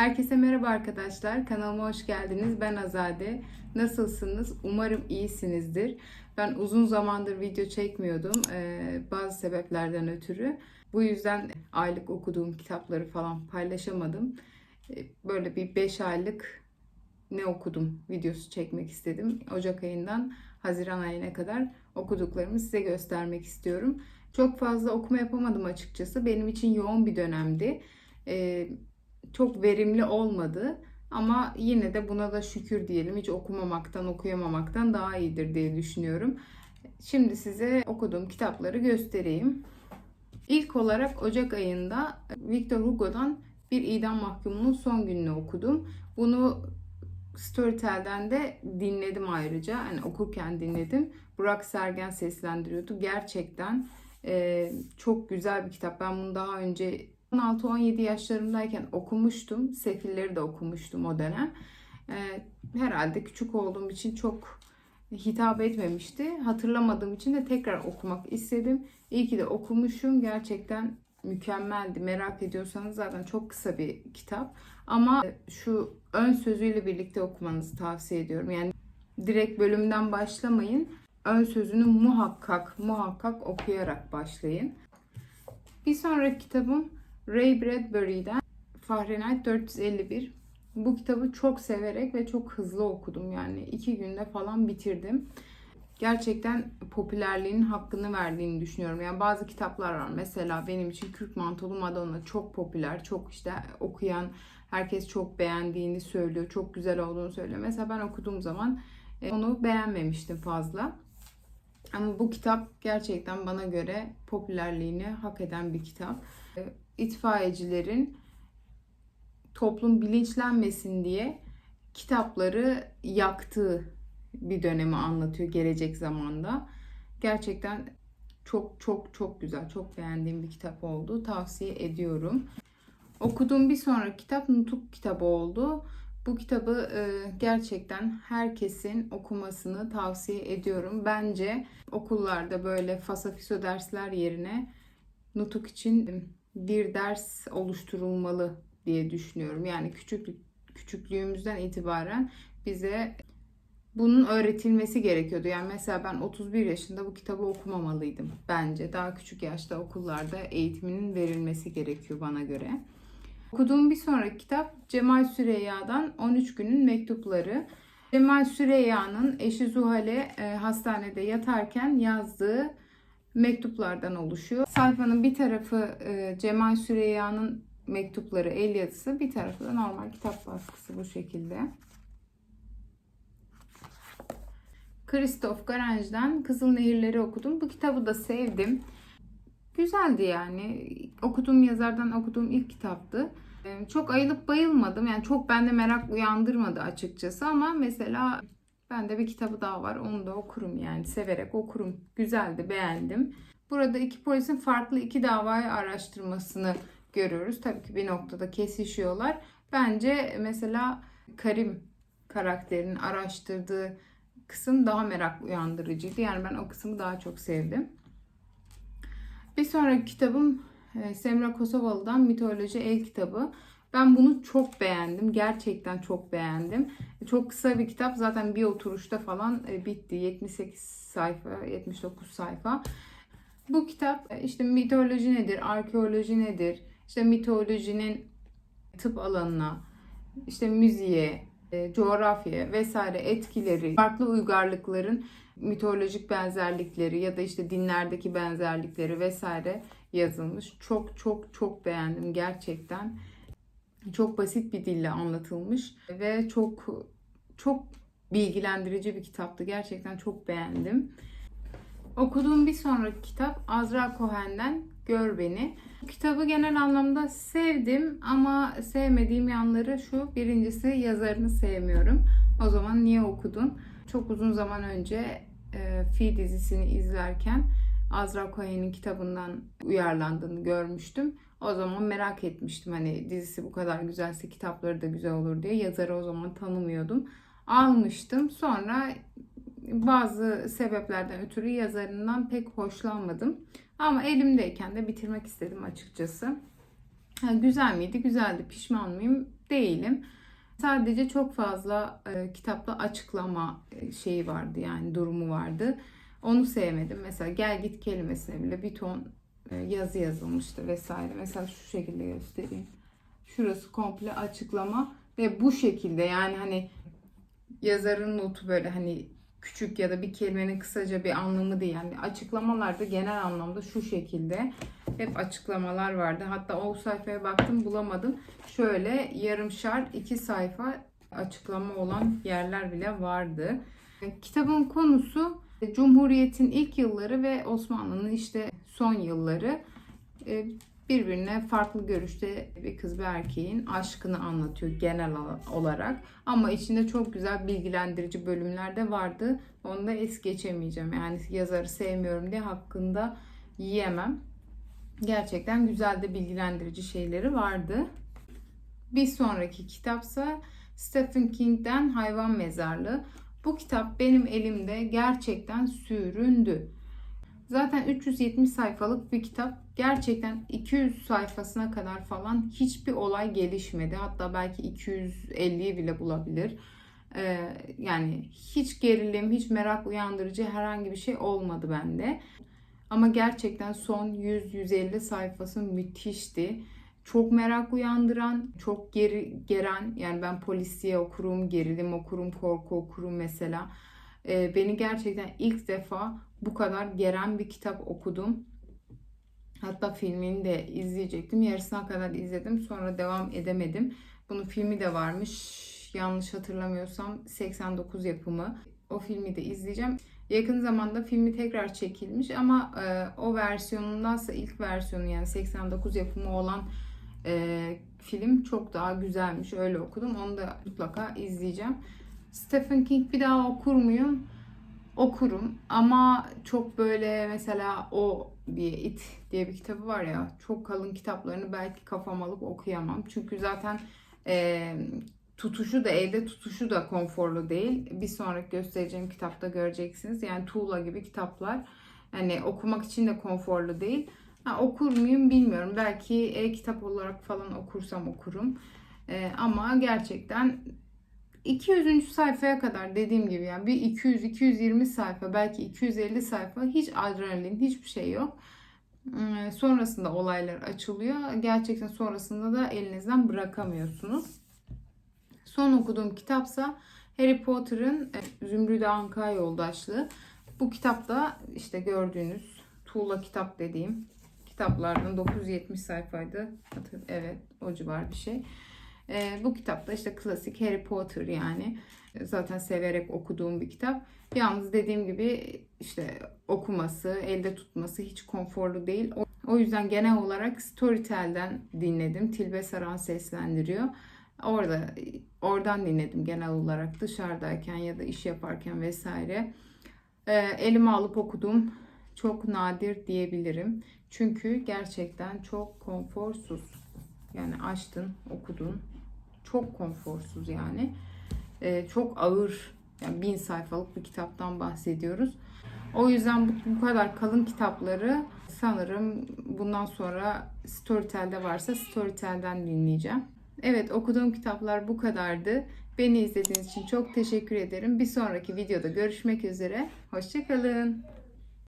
Herkese merhaba arkadaşlar. Kanalıma hoş geldiniz. Ben Azade. Nasılsınız? Umarım iyisinizdir. Ben uzun zamandır video çekmiyordum. Bazı sebeplerden ötürü. Bu yüzden aylık okuduğum kitapları falan paylaşamadım. Böyle bir 5 aylık ne okudum videosu çekmek istedim. Ocak ayından Haziran ayına kadar okuduklarımı size göstermek istiyorum. Çok fazla okuma yapamadım açıkçası. Benim için yoğun bir dönemdi. Ee, çok verimli olmadı. Ama yine de buna da şükür diyelim. Hiç okumamaktan, okuyamamaktan daha iyidir diye düşünüyorum. Şimdi size okuduğum kitapları göstereyim. İlk olarak Ocak ayında Victor Hugo'dan Bir idam Mahkumunun Son Gününü okudum. Bunu Storytel'den de dinledim ayrıca. Yani okurken dinledim. Burak Sergen seslendiriyordu. Gerçekten e, çok güzel bir kitap. Ben bunu daha önce 16-17 yaşlarımdayken okumuştum. Sefilleri de okumuştum o dönem. Ee, herhalde küçük olduğum için çok hitap etmemişti. Hatırlamadığım için de tekrar okumak istedim. İyi ki de okumuşum. Gerçekten mükemmeldi. Merak ediyorsanız zaten çok kısa bir kitap. Ama şu ön sözüyle birlikte okumanızı tavsiye ediyorum. Yani direkt bölümden başlamayın. Ön sözünü muhakkak muhakkak okuyarak başlayın. Bir sonraki kitabım Ray Bradbury'den Fahrenheit 451. Bu kitabı çok severek ve çok hızlı okudum. Yani iki günde falan bitirdim. Gerçekten popülerliğinin hakkını verdiğini düşünüyorum. Yani bazı kitaplar var. Mesela benim için Kürk Mantolu Madonna çok popüler. Çok işte okuyan, herkes çok beğendiğini söylüyor. Çok güzel olduğunu söylüyor. Mesela ben okuduğum zaman e, onu beğenmemiştim fazla. Ama bu kitap gerçekten bana göre popülerliğini hak eden bir kitap. E, itfaiyecilerin toplum bilinçlenmesin diye kitapları yaktığı bir dönemi anlatıyor gelecek zamanda. Gerçekten çok çok çok güzel, çok beğendiğim bir kitap oldu. Tavsiye ediyorum. Okuduğum bir sonraki kitap Nutuk kitabı oldu. Bu kitabı e, gerçekten herkesin okumasını tavsiye ediyorum. Bence okullarda böyle fasafiso dersler yerine Nutuk için bir ders oluşturulmalı diye düşünüyorum. Yani küçük küçüklüğümüzden itibaren bize bunun öğretilmesi gerekiyordu. Yani mesela ben 31 yaşında bu kitabı okumamalıydım bence. Daha küçük yaşta okullarda eğitiminin verilmesi gerekiyor bana göre. Okuduğum bir sonraki kitap Cemal Süreyya'dan 13 günün mektupları. Cemal Süreyya'nın eşi Zuhal'e e, hastanede yatarken yazdığı mektuplardan oluşuyor. Sayfanın bir tarafı e, Cemal Süreyya'nın mektupları el yazısı, bir tarafı da normal kitap baskısı bu şekilde. Christoph Garange'den Kızıl Nehirleri okudum. Bu kitabı da sevdim. Güzeldi yani. Okuduğum yazardan okuduğum ilk kitaptı. Ee, Çok ayılıp bayılmadım. Yani çok bende merak uyandırmadı açıkçası ama mesela bende bir kitabı daha var. Onu da okurum yani. Severek okurum. Güzeldi, beğendim. Burada iki polisin farklı iki davayı araştırmasını görüyoruz. Tabii ki bir noktada kesişiyorlar. Bence mesela Karim karakterinin araştırdığı kısım daha merak uyandırıcıydı. Yani ben o kısmı daha çok sevdim. Bir sonraki kitabım e, Semra Kosovalı'dan Mitoloji El kitabı. Ben bunu çok beğendim. Gerçekten çok beğendim. Çok kısa bir kitap. Zaten bir oturuşta falan e, bitti. 78 sayfa, 79 sayfa. Bu kitap e, işte mitoloji nedir, arkeoloji nedir, işte mitolojinin tıp alanına, işte müziğe, e, coğrafya vesaire etkileri, farklı uygarlıkların mitolojik benzerlikleri ya da işte dinlerdeki benzerlikleri vesaire yazılmış. Çok çok çok beğendim gerçekten. Çok basit bir dille anlatılmış ve çok çok bilgilendirici bir kitaptı. Gerçekten çok beğendim. Okuduğum bir sonraki kitap Azra Cohen'den Gör Beni. Kitabı genel anlamda sevdim ama sevmediğim yanları şu. Birincisi yazarını sevmiyorum. O zaman niye okudun? Çok uzun zaman önce e, Fi dizisini izlerken Azra Cohen'in kitabından uyarlandığını görmüştüm. O zaman merak etmiştim hani dizisi bu kadar güzelse kitapları da güzel olur diye. Yazarı o zaman tanımıyordum. Almıştım. Sonra bazı sebeplerden ötürü yazarından pek hoşlanmadım. Ama elimdeyken de bitirmek istedim açıkçası. Ha, güzel miydi? Güzeldi. Pişman mıyım? Değilim. Sadece çok fazla e, kitapta açıklama e, şeyi vardı yani durumu vardı. Onu sevmedim. Mesela gel git kelimesine bile bir ton e, yazı yazılmıştı vesaire. Mesela şu şekilde göstereyim. Şurası komple açıklama ve bu şekilde yani hani yazarın notu böyle hani küçük ya da bir kelimenin kısaca bir anlamı değil. Yani açıklamalarda genel anlamda şu şekilde hep açıklamalar vardı. Hatta o sayfaya baktım bulamadım. Şöyle yarımşar iki sayfa açıklama olan yerler bile vardı. Kitabın konusu Cumhuriyet'in ilk yılları ve Osmanlı'nın işte son yılları Ee, birbirine farklı görüşte bir kız ve erkeğin aşkını anlatıyor genel olarak. Ama içinde çok güzel bilgilendirici bölümler de vardı. Onu da es geçemeyeceğim. Yani yazarı sevmiyorum diye hakkında yiyemem. Gerçekten güzel de bilgilendirici şeyleri vardı. Bir sonraki kitapsa Stephen King'den Hayvan Mezarlığı. Bu kitap benim elimde gerçekten süründü. Zaten 370 sayfalık bir kitap. Gerçekten 200 sayfasına kadar falan hiçbir olay gelişmedi. Hatta belki 250'yi bile bulabilir. Ee, yani hiç gerilim, hiç merak uyandırıcı herhangi bir şey olmadı bende. Ama gerçekten son 100-150 sayfası müthişti. Çok merak uyandıran, çok geri, geren, yani ben polisiye okurum, gerilim okurum, korku okurum mesela. Ee, beni gerçekten ilk defa bu kadar geren bir kitap okudum. Hatta filmini de izleyecektim. Yarısına kadar izledim. Sonra devam edemedim. Bunun filmi de varmış. Yanlış hatırlamıyorsam 89 yapımı. O filmi de izleyeceğim. Yakın zamanda filmi tekrar çekilmiş ama e, o versiyonundansa ilk versiyonu yani 89 yapımı olan e, film çok daha güzelmiş. Öyle okudum. Onu da mutlaka izleyeceğim. Stephen King bir daha okur muyum? Okurum ama çok böyle mesela o bir it diye bir kitabı var ya çok kalın kitaplarını belki kafam alıp okuyamam. Çünkü zaten e, tutuşu da elde tutuşu da konforlu değil. Bir sonraki göstereceğim kitapta göreceksiniz. Yani tuğla gibi kitaplar. Hani okumak için de konforlu değil. Ha, okur muyum bilmiyorum. Belki e-kitap olarak falan okursam okurum. E, ama gerçekten 200. sayfaya kadar dediğim gibi yani bir 200-220 sayfa belki 250 sayfa hiç adrenalin hiçbir şey yok. Hmm, Sonrasında olaylar açılıyor. Gerçekten sonrasında da elinizden bırakamıyorsunuz. Son okuduğum kitapsa Harry Potter'ın e, Zümrüt Anka Yoldaşlığı. Bu kitapta işte gördüğünüz tuğla kitap dediğim kitaplardan 970 sayfaydı. Evet o civar bir şey. E, bu kitapta işte klasik Harry Potter yani. Zaten severek okuduğum bir kitap. Yalnız dediğim gibi işte okuması, elde tutması hiç konforlu değil. O, yüzden genel olarak Storytel'den dinledim. Tilbe Saran seslendiriyor. Orada oradan dinledim genel olarak dışarıdayken ya da iş yaparken vesaire. E, elime alıp okudum. Çok nadir diyebilirim. Çünkü gerçekten çok konforsuz. Yani açtın, okudun. Çok konforsuz yani. Ee, çok ağır, yani bin sayfalık bir kitaptan bahsediyoruz. O yüzden bu, bu kadar kalın kitapları sanırım bundan sonra Storytel'de varsa Storytel'den dinleyeceğim. Evet okuduğum kitaplar bu kadardı. Beni izlediğiniz için çok teşekkür ederim. Bir sonraki videoda görüşmek üzere. Hoşçakalın.